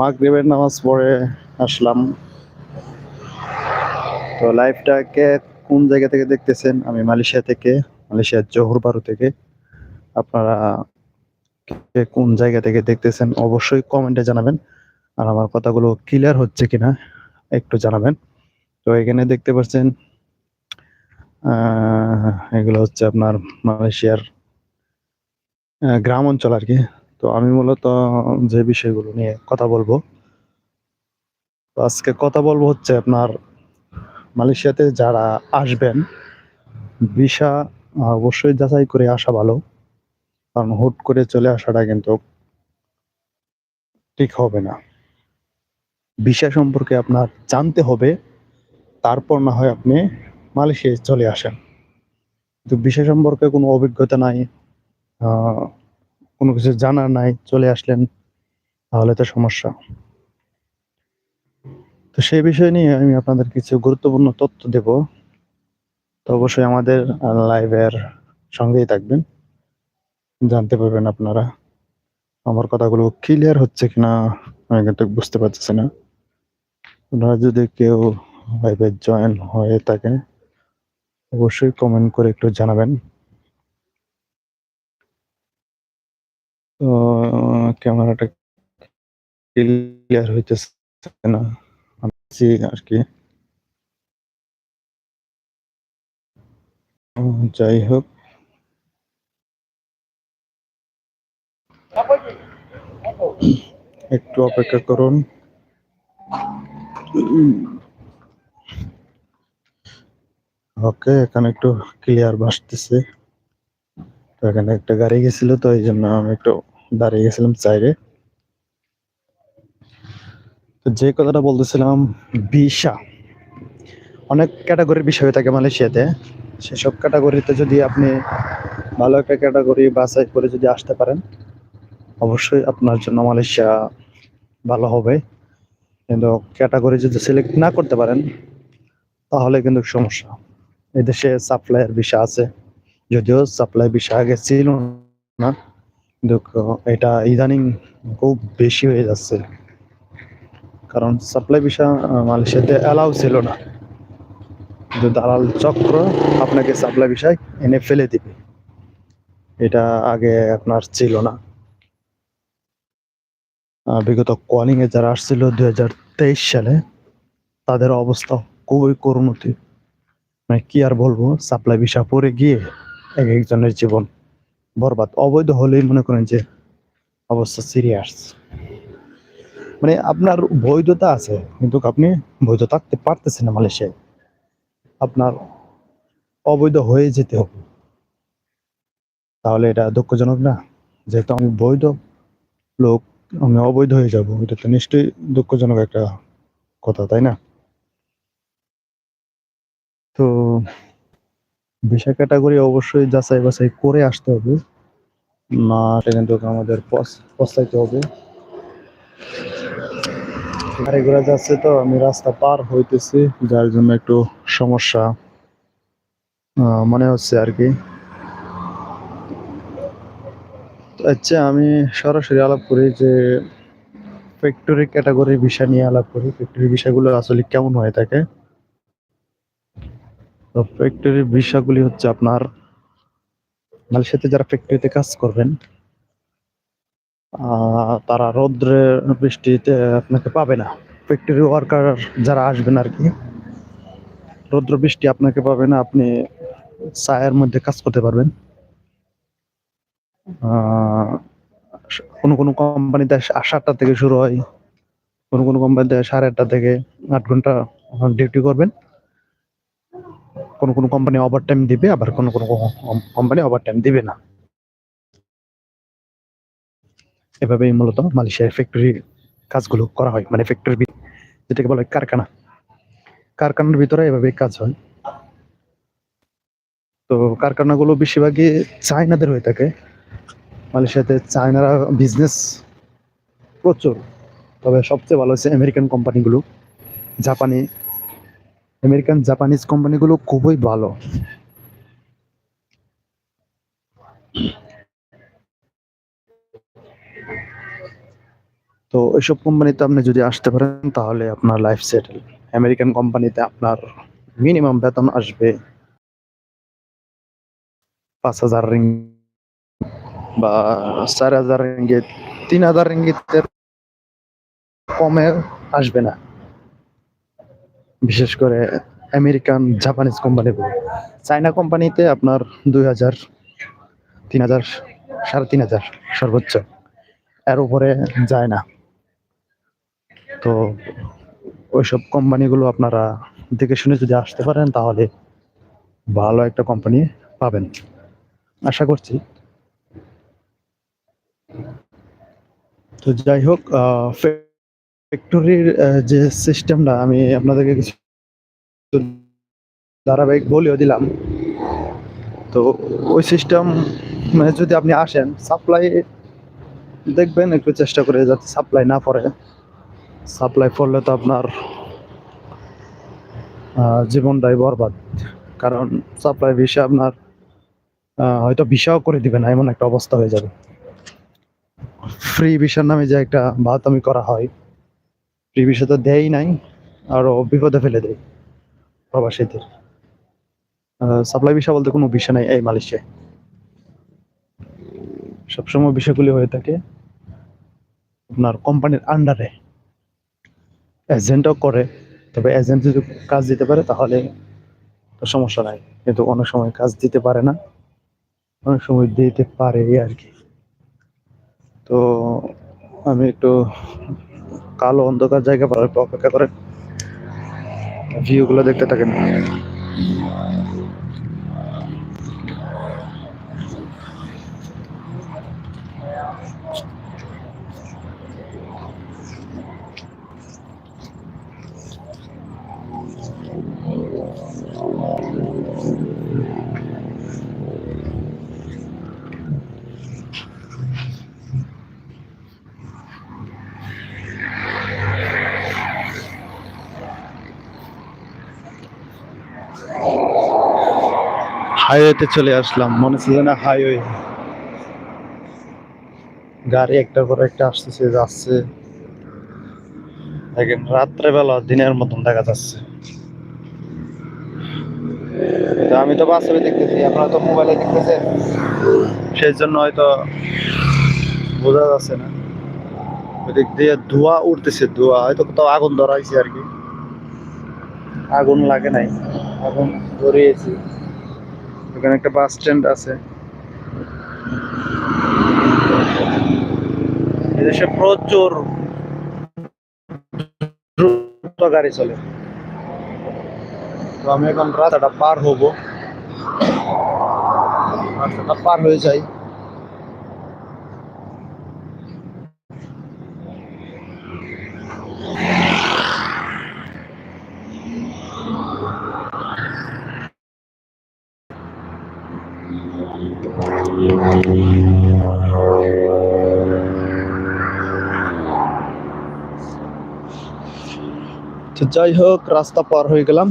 মাগরিবের নামাজ পড়ে আসলাম। তো লাইভটাকে কোন জায়গা থেকে দেখতেছেন? আমি মালয়েশিয়া থেকে, মালয়েশিয়ার জোহর বারু থেকে। আপনারা কোন জায়গা থেকে দেখতেছেন অবশ্যই কমেন্টে জানাবেন। আর আমার কথাগুলো ক্লিয়ার হচ্ছে কিনা একটু জানাবেন। তো এখানে দেখতে পাচ্ছেন এগুলো হচ্ছে আপনার মালয়েশিয়ার গ্রাম অঞ্চল আর কি। তো আমি মূলত, যে বিষয়গুলো নিয়ে কথা বলব আজকে কথা বলব হচ্ছে আপনার মালয়েশিয়াতে যারা আসবেন, ভিসা অবশ্যই যাচাই করে আসা ভালো। কারণ হুট করে চলে আসাটা কিন্তু ঠিক হবে না। ভিসা সম্পর্কে আপনার জানতে হবে, তারপর না হয় আপনি মালয়েশিয়ায় চলে আসেন। কিন্তু ভিসা সম্পর্কে কোনো অভিজ্ঞতা নাই কোনো কিছু জানার নাই, চলে আসলেন, তাহলে তো সমস্যা। তো সেই বিষয় নিয়ে আমি আপনাদের কিছু গুরুত্বপূর্ণ তথ্য দেব। তো অবশ্যই আমাদের লাইভের সঙ্গেই থাকবেন। জানতে পারবেন আপনারা আমার কথাগুলো ক্লিয়ার হচ্ছে কিনা, আমি কিন্তু বুঝতে পারতেছি না। আপনারা যদি কেউ লাইভে জয়েন হয়ে থাকেন, অবশ্যই কমেন্ট করে একটু জানাবেন। ক্যামেরাটা ক্লিয়ার হইতেছে না। আমি আর কি যাই হোক। একটু অপেক্ষা করুন। ওকে, এখানে একটু ক্লিয়ার ভাসতেছে তো এখানে একটা গাড়ি গেছিল, তো এই জন্য আমি একটু দাঁড়িয়ে গেছিলাম চাইরে। যে কথাটা বলতেছিলাম, ভিসা। অনেক ক্যাটাগরির বিষয় হয়ে থাকে মালয়েশিয়াতে। সেসব ক্যাটাগরিতে যদি আপনি ভালো একটা ক্যাটাগরি বাছাই করে যদি আসতে পারেন, অবশ্যই আপনার জন্য মালয়েশিয়া ভালো হবে। কিন্তু ক্যাটাগরি যদি সিলেক্ট না করতে পারেন, তাহলে কিন্তু সমস্যা। এদেশে সাপ্লাইয়ের বিষয় আছে। যদিও সাপ্লাই বিষয় আগে ছিল না। কিন্তু এটা ইদানিং খুব বেশি হয়ে যাচ্ছে। কারণ সাপ্লাই বিষয় মালয়েশিয়াতে অ্যালাউ ছিল না। কিন্তু দালাল চক্র আপনাকে সাপ্লাই বিষয় এনে ফেলে দিবে। এটা আগে আপনার ছিল না। বিগত কলিং এ যারা আসছিল দুই হাজার তেইশ সালে, তাদের অবস্থা খুবই করুণতি মানে কি আর বলব সাপ্লাই বিষা পরে গিয়ে এক একজনের জীবন বরবাদ, অবৈধ হলেই মনে করেন যে অবস্থা সিরিয়াস মানে আপনার বৈধতা আছে, কিন্তু আপনি বৈধ থাকতে পারতেছেন না মালয়েশিয়ায় আপনার অবৈধ হয়ে যেতে হবে। তাহলে এটা দুঃখজনক না? যেহেতু আমি বৈধ লোক, আমি অবৈধ হয়ে যাব, এটা তো নিশ্চয়ই দুঃখজনক একটা কথা, তাই না? তো ভিসা ক্যাটাগরি অবশ্যই যাচাই বাছাই করে আসতে হবে। না, এটা কিন্তু আমাদের পস- পস্তাইতে হবে। গাড়ি ঘোড়া যাচ্ছে তো, আমি রাস্তা পার হইতেছি, যার জন্য একটু সমস্যা মনে হচ্ছে আর কি। আচ্ছা আমি সরাসরি আলাপ করি যে ফ্যাক্টরি ক্যাটাগরির বিষয় নিয়ে আলাপ করি। ফ্যাক্টরি বিষয়গুলো আসলে কেমন হয়ে থাকে ফ্যাক্টরির বিষয়গুলি হচ্ছে আপনার মালয়েশিয়াতে যারা ফ্যাক্টরিতে কাজ করবেন তারা রৌদ্রে বৃষ্টিতে আপনাকে পাবে না। ফ্যাক্টরি ওয়ার্কার যারা আসবেন আর কি, রৌদ্র বৃষ্টি আপনাকে পাবে না, আপনি ছায়ের মধ্যে কাজ করতে পারবেন। কোনো কোনো কোম্পানিতে সাতটা থেকে শুরু হয়, কোনো কোনো কোম্পানিতে সাড়ে আটটা থেকে আট ঘণ্টা ডিউটি করবেন। কোনো কোনো কোম্পানি ওভার টাইম দিবে, আবার কোনো কোনো কোম্পানি ওভার টাইম দিবে না। এভাবেই মূলত মালয়েশিয়ার ফ্যাক্টরি কাজগুলো করা হয়। মানে ফ্যাক্টরি যেটাকে বলা হয় কারখানা। কারখানার ভিতরে এভাবে কাজ হয়। তো কারখানাগুলো বেশিরভাগই চায়নাদের হয়ে থাকে। মালয়েশিয়াতে চায়নারা বিজনেস প্রচুর। তবে সবচেয়ে ভালো হচ্ছে আমেরিকান কোম্পানিগুলো জাপানি আমেরিকান জাপানিজ কোম্পানিগুলো খুবই ভালো। তো ওইসব কোম্পানিতে আপনি যদি আসতে পারেন, তাহলে আপনার লাইফ সেটেল আমেরিকান কোম্পানিতে আপনার মিনিমাম বেতন আসবে পাঁচ হাজার রিং বা চার হাজার রিঙ্গিত, তিন হাজার রিঙ্গিতের কমে আসবে না। বিশেষ করে আমেরিকান জাপানিজ কোম্পানিগুলো চায়না কোম্পানিতে আপনার দুই হাজার, তিন হাজার, সাড়ে তিন হাজার সর্বোচ্চ। এর উপরে যায় না। তো ওইসব কোম্পানিগুলো আপনারা দেখে শুনে যদি আসতে পারেন, তাহলে ভালো একটা কোম্পানি পাবেন। আশা করছি। তো যাই হোক ফ্যাক্টরির যে সিস্টেমটা আমি আপনাদেরকে কিছু ধারাবাহিক বলেও দিলাম। তো ওই সিস্টেম মানে যদি আপনি আসেন সাপ্লাই দেখবেন, একটু চেষ্টা করে যাতে সাপ্লাই না পড়ে। সাপ্লাই পড়লে তো আপনার জীবনটাই বরবাদ। কারণ সাপ্লাই বিষয়ে আপনার হয়তো ভিসাও করে দিবে না, এমন একটা অবস্থা হয়ে যাবে। ফ্রি ভিসার নামে যে একটা বাহাতামি করা হয় ফ্রি তো দেয়ই নাই, আরও বিপদে ফেলে দেয় প্রবাসীদের। সাপ্লাই ভিসা বলতে কোনো ভিসা নাই এই মালয়েশিয়ায় সবসময় বিষয়গুলি হয়ে থাকে আপনার কোম্পানির আন্ডারে এজেন্টও করে, তবে এজেন্ট যদি কাজ দিতে পারে তাহলে সমস্যা নাই, কিন্তু অনেক সময় কাজ দিতে পারে না, অনেক সময় দিতে পারে আর কি। তো আমি একটু কালো অন্ধকার জায়গা অপেক্ষা করে ভিউ গুলো দেখতে থাকেন। হাইওয়েতে চলে আসলাম। মনে হচ্ছে যেন হাইওয়ে। গাড়ি একটা করে একটা আসতেছে, যাচ্ছে। দেখেন, রাত্রেবেলা, দিনের মতন দেখা যাচ্ছে। আমি তো বাস্তবে দেখতেছি, আপনারা তো মোবাইলে দেখতেছেন। সেই জন্য হয়তো বোঝা যাচ্ছে না। ওদিক দিয়ে ধোঁয়া উঠতেছে, ধোঁয়া। হয়তো কোথাও আগুন ধরাইছে আর কি। আগুন লাগে নাই। আগুন ধরিয়েছি। এখানে একটা বাস স্ট্যান্ড আছে। এদেশে প্রচুর দ্রুত গাড়ি চলে। তো আমি এখন রাস্তাটা পার হব। রাস্তাটা পার হয়ে যাই। তো যাই হোক, রাস্তা পার হয়ে গেলাম।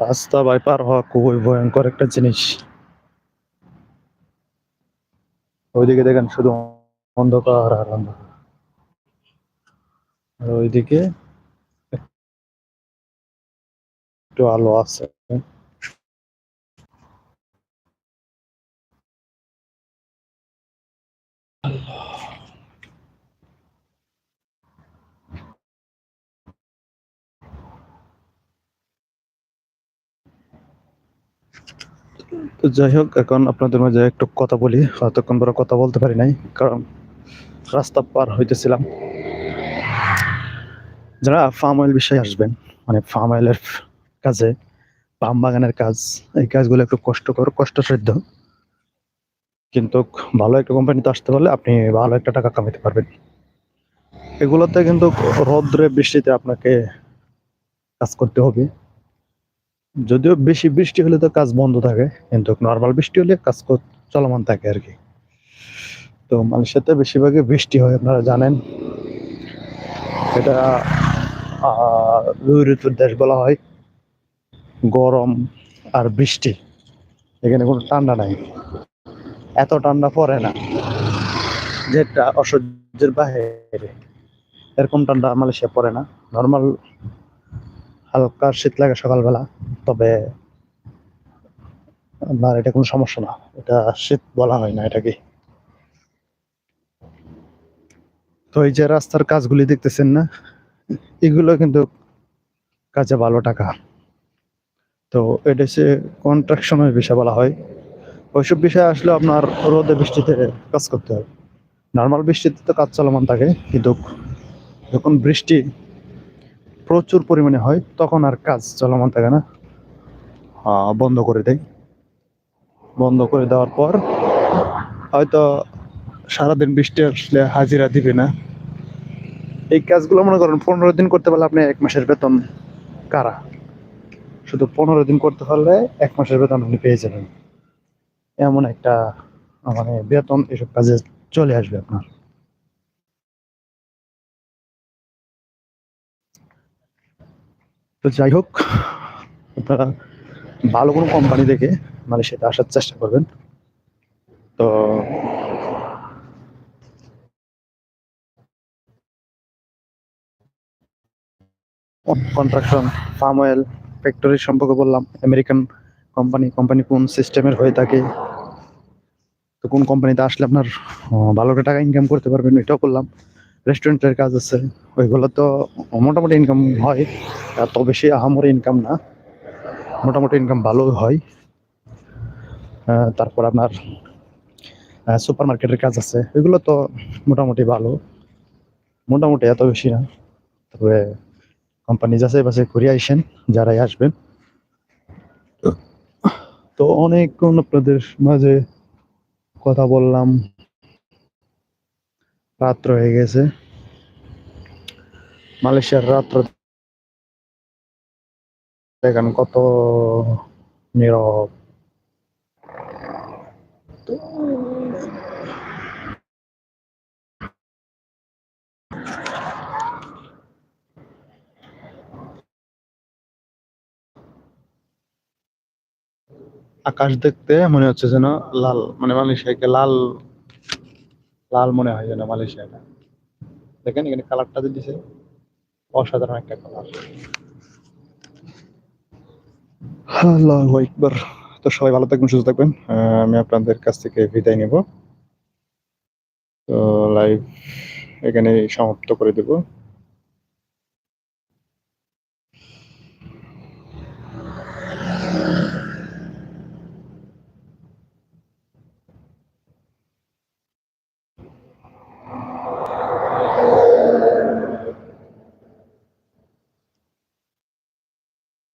রাস্তা বাই পার হওয়া খুবই ভয়ঙ্কর একটা জিনিস। ওইদিকে দেখেন শুধু অন্ধকার আর অন্ধকার। আর ওইদিকে একটু আলো আছে। তো যাই হোক, এখন আপনাদের মাঝে একটু কথা বলি। এতক্ষণ পরে কথা বলতে পারি নাই, কারণ রাস্তা পার হইতেছিলাম। যারা ফার্ম অয়েল বিষয়ে আসবেন মানে ফার্ম অয়েলের কাজে, পাম বাগানের কাজ, এই কাজগুলো একটু কষ্টকর, কষ্টসাধ্য। কিন্তু ভালো একটা কোম্পানিতে আসতে পারলে আপনি ভালো একটা টাকা কামাতে পারবেন। এগুলোতে কিন্তু রৌদ্রে, বৃষ্টিতে আপনাকে কাজ করতে হবে। যদিও বেশি বৃষ্টি হলে তো কাজ বন্ধ থাকে, কিন্তু নর্মাল বৃষ্টি হলে কাজ চলমান থাকে আর কি। তো মালয়েশিয়াতে বেশিরভাগই বৃষ্টি হয়, আপনারা জানেন। এটা দুই ঋতুর দেশ বলা হয়। গরম আর বৃষ্টি, এখানে কোনো ঠান্ডা নাই। এত ঠান্ডা পড়ে না, যেটা অসহ্যের বাইরে এরকম ঠান্ডা মালয়েশিয়া পড়ে না। নর্মাল হালকা শীত লাগে সকালবেলা, তবে আপনার এটা কোনো সমস্যা না। এটা শীত বলা হয় না এটাকে। তো এই যে রাস্তার কাজগুলি দেখতেছেন না, এগুলো কিন্তু কাজে ভালো টাকা। তো এটা হচ্ছে কন্ট্রাকশনের বিষয় বলা হয়। ওইসব বিষয় আসলে আপনার রোদে বৃষ্টিতে কাজ করতে হবে নর্মাল বৃষ্টিতে তো কাজ চলমান থাকে, কিন্তু যখন বৃষ্টি প্রচুর পরিমাণে হয়, তখন আর কাজ চলমান থাকে না। বন্ধ করে দেয়। বন্ধ করে দেওয়ার পর হয়তো সারাদিন বৃষ্টি আসলে হাজিরা দিবে না। এই কাজগুলো মনে করেন পনেরো দিন করতে পারলে আপনি এক মাসের বেতন কারা? শুধু পনেরো দিন করতে পারলে এক মাসের বেতন আপনি পেয়ে যাবেন। এমন একটা মানে বেতন এসব কাজে চলে আসবে আপনার। তো যাই হোক, আপনারা ভালো কোনো কোম্পানি দেখে মানে সেটা আসার চেষ্টা করবেন। তো কন্ট্রাকশন পাম অয়েল ফ্যাক্টরি সম্পর্কে বললাম আমেরিকান কোম্পানি কোম্পানি কোন সিস্টেমের হয়ে থাকে, তো কোন কোম্পানিতে আসলে আপনার ভালো করে টাকা ইনকাম করতে পারবেন, এটাও করলাম। রেস্টুরেন্টের কাজ আছে, ওইগুলো তো মোটামুটি ইনকাম হয় এত বেশি আহামরি ইনকাম না, মোটামুটি ইনকাম ভালো হয়। তারপর আপনার সুপার মার্কেটের কাজ আছে, এগুলো তো মোটামুটি ভালো, মোটামুটি এত বেশি না, তবে কোম্পানি যাচাই বাছাই করে আইসেন যারাই আসবেন। তো? অনেকক্ষণ আপনাদের মাঝে কথা বললাম। রাত্র হয়ে গেছে। মালয়েশিয়ার রাত্র দেখেন কত নীরব। তো আকাশ দেখতে মনে হচ্ছে যেন লাল মানে মালয়েশিয়াকে লাল লাল মনে হয় যেন মালয়েশিয়াটা। দেখেন এখানে কালারটা যে দিছে, অসাধারণ একটা কালার আল্লাহু তো সবাই ভালো থাকবেন, সুস্থ থাকবেন। আমি আপনাদের কাছ থেকে বিদায় নেব। তো লাইভ এখানে সমাপ্ত করে দেব।